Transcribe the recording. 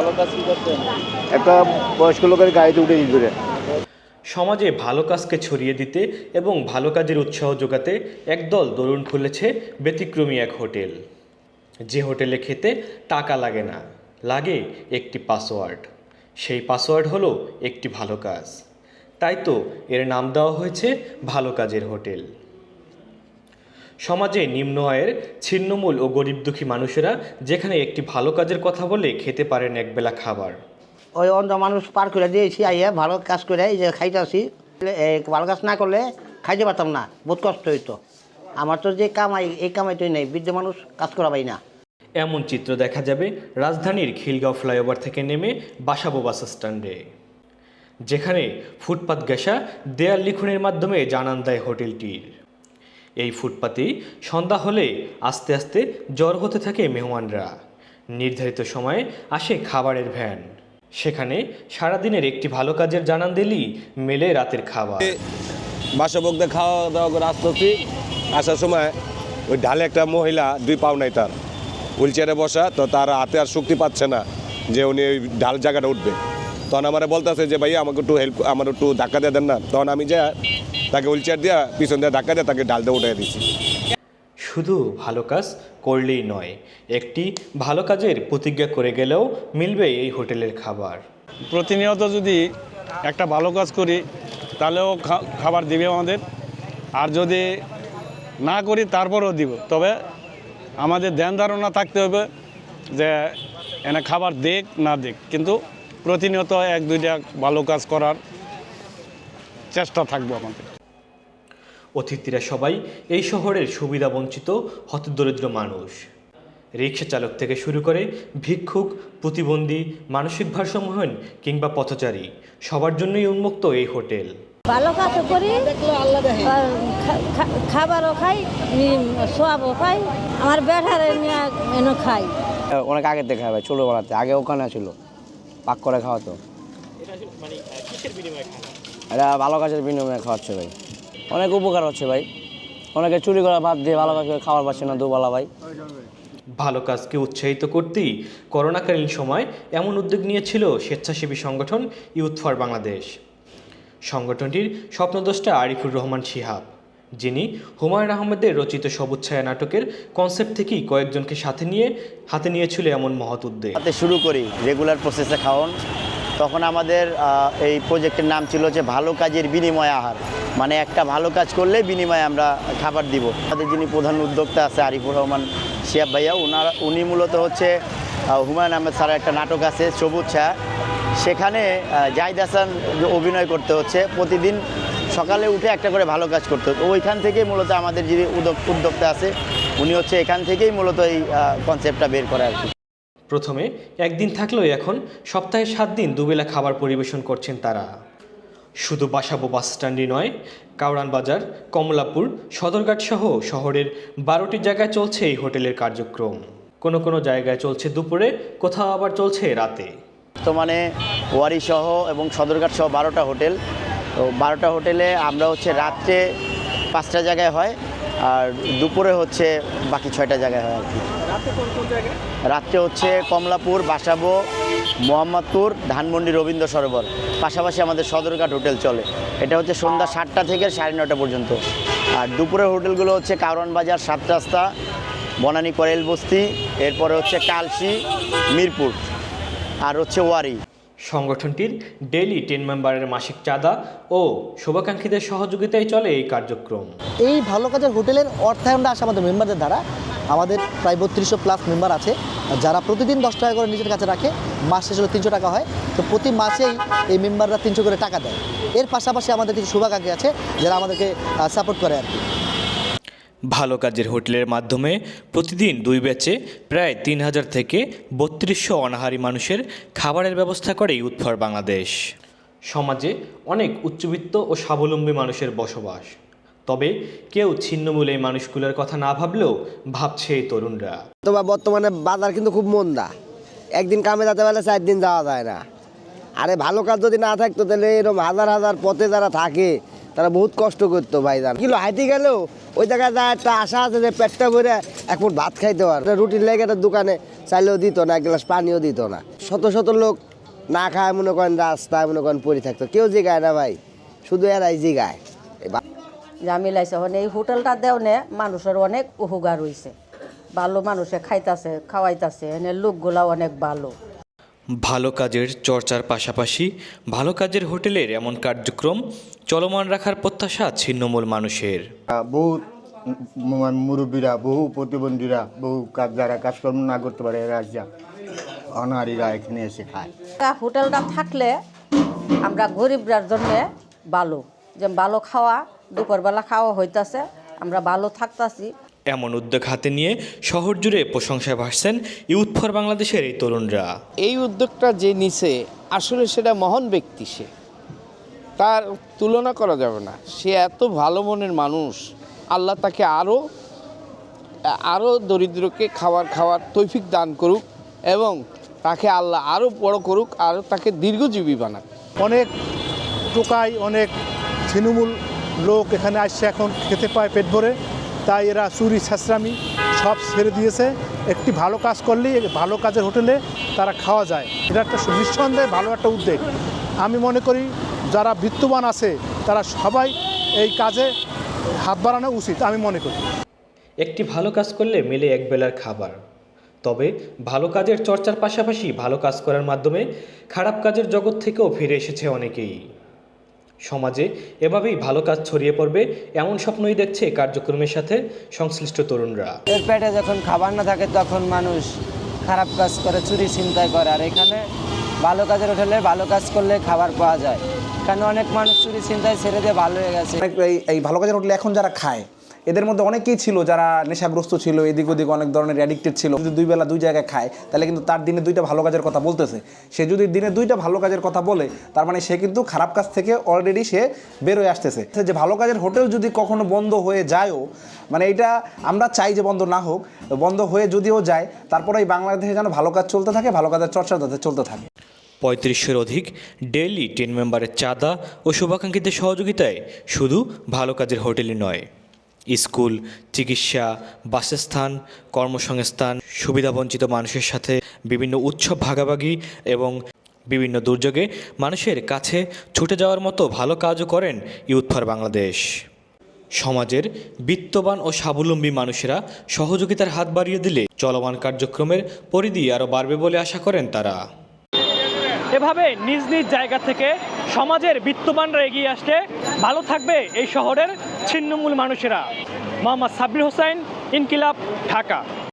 ভালো কাজ কি করতেন একটা বয়স্ক লোকের গাড়িতে উঠে দিতে সমাজে ভালো কাজকে ছড়িয়ে দিতে এবং ভালো কাজের উৎসাহ যোগাতে একদল দরুন খুলেছে ব্যতিক্রমী এক হোটেল। যে হোটেলে খেতে টাকা লাগে না লাগে একটি পাসওয়ার্ড। সেই পাসওয়ার্ড হলো একটি ভালো কাজ। তাই তো এর নাম দেওয়া হয়েছে ভালো কাজের হোটেল। সমাজে নিম্ন আয়ের ছিন্নমূল ও গরিব দুঃখী মানুষেরা যেখানে একটি ভালো কাজের কথা বলে খেতে পারেন একবেলা খাবার। ওই অন্ধ মানুষ পার করে দিয়েছি আইয়া ভালো কাজ করে এই যে খাইতে আসি ভালো কাজ না করলে খাইতে পারতাম না বহুত কষ্ট হইতো। আমার তো যে কামাই এই কামাইটাই নেই বৃদ্ধ মানুষ কাজ করা পাই না। এমন চিত্র দেখা যাবে রাজধানীর খিলগাঁও ফ্লাইওভার থেকে নেমে বাসাবো বাস স্ট্যান্ডে যেখানে ফুটপাত ঘেঁষা দেয়াল লিখনের মাধ্যমে জানান দেয় হোটেলটির। এই ফুটপাতেই সন্ধ্যা হলে আস্তে আস্তে জ্বর হতে থাকে মেহমানরা। নির্ধারিত সময়ে আসে খাবারের ভ্যান। সেখানে সারাদিনের একটি ভালো কাজের জানান দিলেই মেলে রাতের খাবার। বাসাবকদের খাওয়া দাওয়া করে আসতেছি আসার সময় ওই ঢালে একটা মহিলা, দুই পাও নাই তার। হুইল চেয়ারে বসা, তো তার হাতে আর শক্তি পাচ্ছে না যে উনি ওই ঢাল জায়গাটা উঠবে। তখন আমার বলতেছে যে ভাই আমাকে একটু হেল্প আমার একটু ধাক্কা দিয়ে দেন না। তখন আমি যা তাকে হুইল চেয়ার দিয়ে পিছন দিয়ে ধাক্কা দিয়ে তাকে ঢালতে উঠে দিচ্ছি শুধু ভালো কাজ করলেই নয় একটি ভালো কাজের প্রতিজ্ঞা করে গেলেও মিলবে এই হোটেলের খাবার। প্রতিনিয়ত যদি একটা ভালো কাজ করি তাহলেও খা- খাবার দিবে আমাদের। আর যদি না করি তারপরেও দিব। তবে আমাদের ধ্যান ধারণা থাকতে হবে যে এনে খাবার দেখ না দেখ। কিন্তু প্রতিনিয়ত এক দুইটা ভালো কাজ করার চেষ্টা থাকব আমাদের। অতিথিরা সবাই এই শহরের সুবিধা বঞ্চিত হতদরিদ্র মানুষ। রিক্সা চালক থেকে শুরু করে ভিক্ষুক প্রতিবন্ধী মানসিক ভারসাম্যহীন কিংবা পথচারী সবার জন্যই উন্মুক্ত এই হোটেল। ভালো কাজও করি খাবারও খাই সোয়াবও খাই আমার নিয়ে এনে খাই। অনেক আগের থেকে খাওয়া ছোটোবেলাতে আগে ওখানে ছিল পাক করে খাওয়াতো। এটা ভালো কাজের বিনিময়ে খাওয়াচ্ছে ভাই। অনেক উপকার হচ্ছে ভাই। অনেকে চুরি করা বাদ দিয়ে ভালো করে খাবার পাচ্ছে না দুবেলা ভাই। ভালো কাজকে উৎসাহিত করতেই করোনাকালীন সময় এমন উদ্যোগ নিয়েছিল স্বেচ্ছাসেবী সংগঠন ইউথ ফর বাংলাদেশ। সংগঠনটির স্বপ্নদ্রষ্টা আরিফুর রহমান শিহাব যিনি হুমায়ুন আহমেদের রচিত সবুজ ছায়া নাটকের কনসেপ্ট থেকেই কয়েকজনকে সাথে নিয়ে হাতে নিয়েছিল এমন মহৎ উদ্যোগ। তাতে শুরু করি রেগুলার প্রসেসে খাওয়ান। তখন আমাদের এই প্রজেক্টের নাম ছিল যে ভালো কাজের বিনিময় আহার। মানে একটা ভালো কাজ করলে বিনিময়ে আমরা খাবার দিব। আমাদের যিনি প্রধান উদ্যোক্তা আছে, আরিফুর রহমান শিয়াব ভাইয়া ওনারা উনি মূলত হচ্ছে হুমায়ুন আহমেদ স্যারের একটা নাটক আছে, সবুজ ছায়া সেখানে জাহিদ হাসান অভিনয় করতে হচ্ছে। প্রতিদিন সকালে উঠে একটা করে ভালো কাজ করতে হতো ওইখান থেকেই মূলত আমাদের যিনি উদ্যোক্তা আছে, উনি হচ্ছে এখান থেকেই মূলত এই কনসেপ্টটা বের করে আর কি। প্রথমে একদিন থাকলেও এখন সপ্তাহে সাত দিন দুবেলা খাবার পরিবেশন করছেন তারা। শুধু বাসাবো বাস স্ট্যান্ডই নয় কাউরান বাজার, কমলাপুর, সদরঘাট সহ শহরের বারোটি জায়গায় চলছে এই হোটেলের কার্যক্রম। কোনো কোনো জায়গায় চলছে দুপুরে, কোথাও আবার চলছে রাতে। বর্তমানে ওয়ারি সহ এবং সদরঘাট সহ বারোটা হোটেল। তো বারোটা হোটেলে আমরা হচ্ছে রাত্রে পাঁচটা জায়গায় হয় আর দুপুরে হচ্ছে বাকি ছয়টা জায়গায় হয় আর কি। রাত্রে হচ্ছে কমলাপুর, বাসাবো, মোহাম্মদপুর, ধানমন্ডি, রবীন্দ্র সরোবর। পাশাপাশি আমাদের সদরঘাট হোটেল চলে। এটা হচ্ছে সন্ধ্যা সাতটা থেকে সাড়ে নটা পর্যন্ত। আর দুপুরের হোটেলগুলো হচ্ছে কারণ বাজার, সাত রাস্তা, বনানী করেল বস্তি, এরপরে হচ্ছে কালসি মিরপুর, আর হচ্ছে ওয়ারি। সংগঠনটির ডেইলি টেন মেম্বারের মাসিক চাঁদা ও শুভাকাঙ্ক্ষীদের সহযোগিতায় চলে এই কার্যক্রম। এই ভালো কাজের হোটেলের অর্থায়নটা আসে আমাদের মেম্বারদের দ্বারা। আমাদের প্রায় বত্রিশশো প্লাস মেম্বার আছে। যারা প্রতিদিন দশ টাকা করে নিজের কাছে রাখে, মাস শেষ হলে তিনশো টাকা হয়। তো প্রতি মাসেই এই মেম্বাররা তিনশো করে টাকা দেয়। এর পাশাপাশি আমাদের কিছু শুভাকাঙ্ক্ষী আছে, যারা আমাদেরকে সাপোর্ট করে আর কি। ভালো কাজের হোটেলের মাধ্যমে প্রতিদিন দুই ব্যাচে প্রায় তিন হাজার থেকে বত্রিশশো অনাহারী মানুষের খাবারের ব্যবস্থা করে ইউথ ফর বাংলাদেশ। সমাজে অনেক উচ্চবিত্ত ও স্বাবলম্বী মানুষের বসবাস। তবে কেউ ছিন্নমূল এই মানুষগুলোর কথা না ভাবলেও ভাবছে এই তরুণরা। তো বর্তমানে বাজার কিন্তু খুব মন্দা। একদিন কামে যেতে পারলে চার দিন যাওয়া যায় না। আরে ভালো কাজ যদি না থাকতো তাহলে এরকম হাজার হাজার পথে যারা থাকে তারা বহুত কষ্ট করতো ভাইজান। কিলো হাইতে গেলেও ওই জায়গায় যা একটা আশা আছে যে পেটটা ভরে এক মুঠ ভাত খাইতে পারে রুটির লেগে একটা দোকানে চাইলেও দিত না, এক গ্লাস পানিও দিত না। শত শত লোক না খায় মনে করেন রাস্তায়, মনে করেন পড়ে থাকতো। কেউ জিগায় না ভাই, শুধু এরাই জিগায়। জামিলাইছে মানে এই হোটেলটা দেওনে মানুষের অনেক উপকার হইছে। ভালো মানুষে খাইতাছে, খাওয়াইতাছে, এনে লোকগুলা অনেক ভালো। ভালো কাজের চর্চার পাশাপাশি ভালো কাজের হোটেলের এমন কার্যক্রম চলমান রাখার প্রত্যাশা ছিন্নমূল মানুষের। বহু মুরব্বীরা বহু প্রতিবন্ধীরা বহু কাজ যারা কাজকর্ম না করতে পারে এরা যা অনারীরা এখানে এসে খায়। তা হোটেলটা থাকলে আমরা গরিবরার জন্য ভালো যে ভালো খাওয়া দুপুরবেলা খাওয়া হইতাছে আমরা ভালো থাকতাছি। এমন উদ্যোগ হাতে নিয়ে শহর জুড়ে প্রশংসায় ভাসছেন ইউথ ফর বাংলাদেশের এই তরুণরা। এই উদ্যোগটা যে নিছে আসলে সেটা মহান ব্যক্তি সে। তার তুলনা করা যাবে না। সে এত ভালো মনের মানুষ আল্লাহ তাকে আরও আরও দরিদ্রকে খাবার খাওয়ার তৈফিক দান করুক এবং তাকে আল্লাহ আরও বড় করুক আরও তাকে দীর্ঘজীবী বানাক। অনেক টোকাই অনেক ছিনুমূল লোক এখানে আসছে এখন খেতে পায় পেট ভরে। তাই এরা চুরি, ছেঁচড়ামি সব ছেড়ে দিয়েছে। একটি ভালো কাজ করলেই, ভালো কাজের হোটেলে তারা খাওয়া যায়। এটা একটা নিঃসন্দেহে ভালো একটা উদ্যোগ। আমি মনে করি যারা বিত্তবান আছে, তারা সবাই এই কাজে হাত বাড়ানো উচিত, আমি মনে করি। একটি ভালো কাজ করলে মেলে একবেলার খাবার। তবে ভালো কাজের চর্চার পাশাপাশি ভালো কাজ করার মাধ্যমে খারাপ কাজের জগৎ থেকেও ফিরে এসেছে অনেকেই। সমাজে এভাবেই ভালো কাজ ছড়িয়ে পড়বে এমন স্বপ্নই দেখছে কার্যক্রমের সাথে সংশ্লিষ্ট তরুণরা। এর পেটে যখন খাবার না থাকে তখন মানুষ খারাপ কাজ করে চুরি চিন্তা করে। আর এখানে ভালো কাজের হোটেলে ভালো কাজ করলে খাবার পাওয়া যায়। কারণ অনেক মানুষ চুরি চিন্তায় ছেড়ে দিয়ে ভালো হয়ে গেছে। এই এই ভালো কাজের হোটেলে এখন যারা খায় এদের মধ্যে অনেকেই ছিল যারা নেশাগ্রস্ত ছিল, এদিক ওদিক অনেক ধরনের অ্যাডিক্টেড ছিল। যদি দুই বেলা দুই জায়গায় খায়, তাহলে কিন্তু তার দিনে দুইটা ভালো কাজের কথা বলতেছে। সে যদি দিনে দুইটা ভালো কাজের কথা বলে, তার মানে সে কিন্তু খারাপ কাজ থেকে অলরেডি সে বেরোয় আসতেছে। যে ভালো কাজের হোটেল যদি কখনো বন্ধ হয়ে যায়ও মানে এটা আমরা চাই যে বন্ধ না হোক, বন্ধ হয়ে যদিও যায়, তারপরে এই বাংলাদেশে যেন ভালো কাজ চলতে থাকে, ভালো কাজের চর্চা যাতে চলতে থাকে। পঁয়ত্রিশের অধিক ডেইলি টেন মেম্বারের চাঁদা ও শুভাকাঙ্ক্ষীদের সহযোগিতায় শুধু ভালো কাজের হোটেলই নয়। স্কুল, চিকিৎসা, বাসস্থান, কর্মসংস্থান, সুবিধাবঞ্চিত মানুষের সাথে বিভিন্ন উৎসব ভাগাভাগি এবং বিভিন্ন দুর্যোগে মানুষের কাছে ছুটে যাওয়ার মতো ভালো কাজও করেন ইউথ ফর বাংলাদেশ। সমাজের বিত্তবান ও স্বাবলম্বী মানুষেরা সহযোগিতার হাত বাড়িয়ে দিলে চলমান কার্যক্রমের পরিধি আরও বাড়বে বলে আশা করেন তারা। এভাবে নিজ নিজ জায়গা থেকে সমাজের বিত্তবানরা এগিয়ে আসলে ভালো থাকবে এই শহরের ছিন্নমূল মানুষেরা। মোহাম্মদ সাব্বির হোসেন ইনকিলাব ঢাকা।